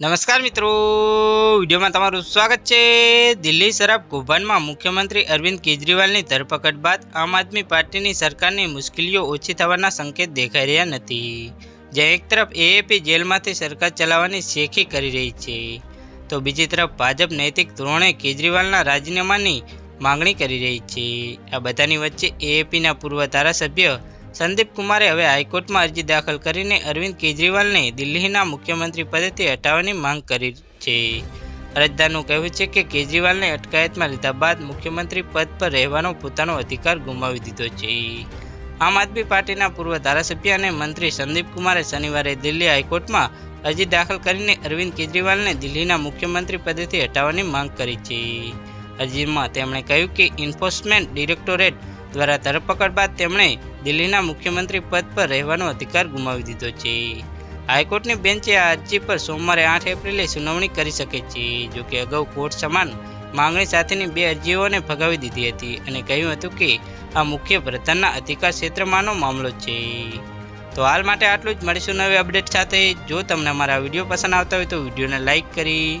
નમસ્કાર મિત્રો. વિડીયોમાં તમારું સ્વાગત છે. દિલ્હી શરાબ કૌભાંડમાં મુખ્યમંત્રી અરવિંદ કેજરીવાલની ધરપકડ બાદ આમ આદમી પાર્ટીની સરકારની મુશ્કેલીઓ ઓછી થવાના સંકેત દેખાઈ રહ્યા નથી. જ્યાં એક તરફ એએપી જેલમાંથી સરકાર ચલાવવાની શેખી કરી રહી છે, તો બીજી તરફ ભાજપ નૈતિક ધોરણે કેજરીવાલના રાજીનામાની માંગણી કરી રહી છે. આ બધાની વચ્ચે એએપીના પૂર્વ ધારાસભ્ય સંદીપ કુમારે હવે હાઈકોર્ટમાં અરજી દાખલ કરીને અરવિંદ કેજરીવાલને દિલ્હીના મુખ્યમંત્રી પદેથી હટાવવાની માંગ કરી છે. અરજદારનું કહેવું છે કે કેજરીવાલને અટકાયતમાં લીધા બાદ મુખ્યમંત્રી પદ પર રહેવાનો પોતાનો અધિકાર ગુમાવી દીધો છે. આમ આદમી પાર્ટીના પૂર્વ ધારાસભ્ય અને મંત્રી સંદીપ કુમારે શનિવારે દિલ્હી હાઈકોર્ટમાં અરજી દાખલ કરીને અરવિંદ કેજરીવાલને દિલ્હીના મુખ્યમંત્રી પદેથી હટાવવાની માંગ કરી છે. અરજીમાં તેમણે કહ્યું કે એન્ફોર્સમેન્ટ ડિરેક્ટોરેટ દ્વારા ધરપકડ બાદ તેમણે દિલ્હીના મુખ્યમંત્રી પદ પર રહેવાનો અધિકાર ગુમાવી દીધો છે. હાઈકોર્ટની બેન્ચે આ અરજી પર સોમવારે આઠ એપ્રિલે સુનાવણી કરી શકે છે જોકે અગાઉ કોર્ટ સમાન માંગણી સાથેની બે અરજીઓને ફગાવી દીધી હતી અને કહ્યું હતું કે આ મુખ્ય પ્રધાનના અધિકાર ક્ષેત્રમાંનો મામલો છે. તો હાલ માટે આટલું જ. મળીશું નવી અપડેટ સાથે. જો તમને અમારા વીડિયો પસંદ આવતા હોય તો વિડીયોને લાઇક કરી